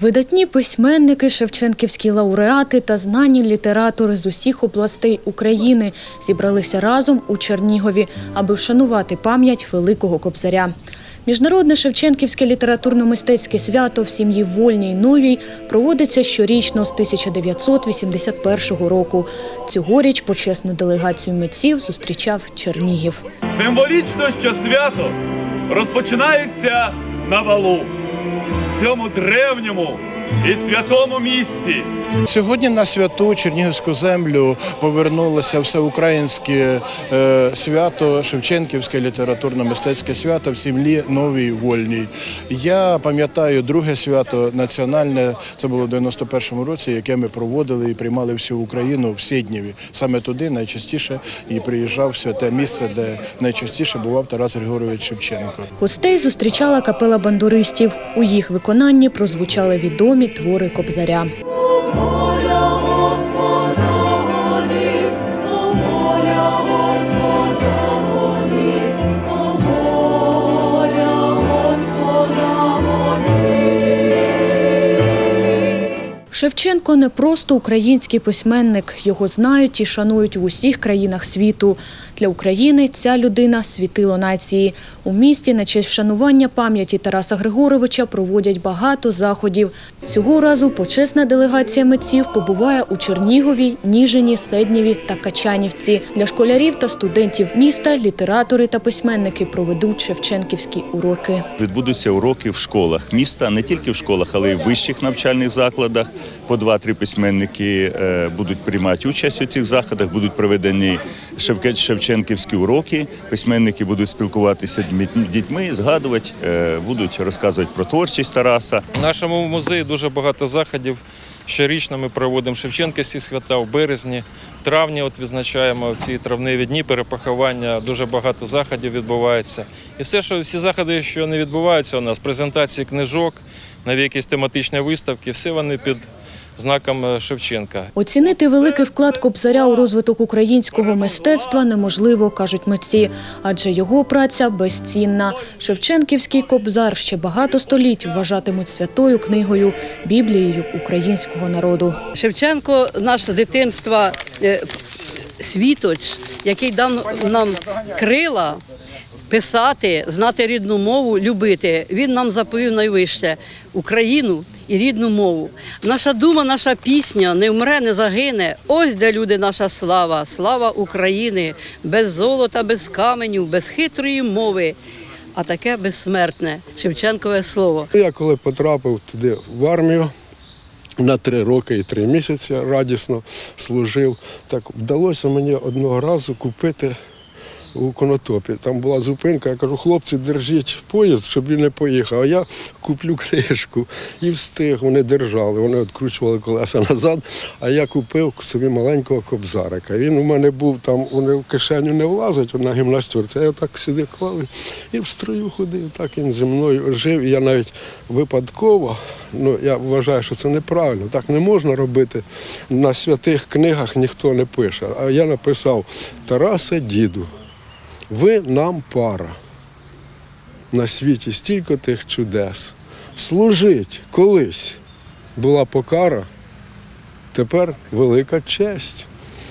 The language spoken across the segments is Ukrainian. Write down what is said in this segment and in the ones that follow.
Видатні письменники, шевченківські лауреати та знані літератори з усіх областей України зібралися разом у Чернігові, аби вшанувати пам'ять великого кобзаря. Міжнародне Шевченківське літературно-мистецьке свято в сім'ї Вольній Новій проводиться щорічно з 1981 року. Цьогоріч почесну делегацію митців зустрічав Чернігів. Символічно, що свято розпочинається на валу, цьому древньому і святому місці. Сьогодні на святу Чернігівську землю повернулося всеукраїнське е, свято, Шевченківське літературно-мистецьке свято в сім'ї Новій Вольній. Я пам'ятаю друге свято національне, це було в 91-му році, яке ми проводили і приймали всю Україну в Сіднєві. Саме туди найчастіше і приїжджав святе місце, де найчастіше бував Тарас Григорович Шевченко. Гостей зустрічала капела бандуристів. У їх виконанні прозвучали відомі твори Кобзаря. Шевченко не просто український письменник. Його знають і шанують в усіх країнах світу. Для України ця людина світило нації. У місті на честь вшанування пам'яті Тараса Григоровича проводять багато заходів. Цього разу почесна делегація митців побуває у Чернігові, Ніжині, Седнєві та Качанівці. Для школярів та студентів міста літератори та письменники проведуть шевченківські уроки. Відбудуться уроки в школах міста, не тільки в школах, але й в вищих навчальних закладах. По два-три письменники е, будуть приймати участь у цих заходах, будуть проведені шевченківські уроки. Письменники будуть спілкуватися з дітьми, згадувати, е, будуть розказувати про творчість Тараса. В нашому музеї дуже багато заходів. Щорічно ми проводимо Шевченківські свята в березні, в травні от відзначаємо в ці травневі дні перепоховання. Дуже багато заходів відбувається. І все, що всі заходи, що не відбуваються у нас, презентації книжок, нові якісь тематичні виставки, все вони під знаком е, Шевченка. Оцінити великий вклад Кобзаря у розвиток українського мистецтва неможливо, кажуть митці, адже його праця безцінна. Шевченківський Кобзар ще багато століть вважатимуть святою книгою, біблією українського народу. Шевченко наше дитинство е, світоч, який дав нам крила писати, знати рідну мову, любити. Він нам заповів найвище Україну і рідну мову. Наша дума, наша пісня не вмре, не загине. Ось де люди наша слава, слава України, без золота, без каменю, без хитрої мови. А таке безсмертне Шевченкове слово. Я коли потрапив туди в армію на три роки і три місяці радісно служив, так вдалося мені одного разу купити у конотопі. Там була зупинка, я кажу, хлопці, держіть поїзд, щоб він не поїхав. А я куплю книжку. І встиг, вони держали, вони відкручували колеса назад, а я купив собі маленького кобзарика. Він у мене був там, вони в кишеню не влазить, на гімнастерці. Я так сюди клав і в строю ходив. Так він зі мною жив. І я навіть випадково, ну я вважаю, що це неправильно. Так не можна робити. На святих книгах ніхто не пише. А я написав Тарасе, діду, ви нам пара. На світі стільки тих чудес. Служить колись була покара, тепер велика честь.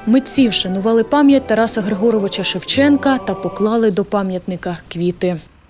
Митці вшанували пам'ять Тараса Григоровича Шевченка та поклали до пам'ятника квіти.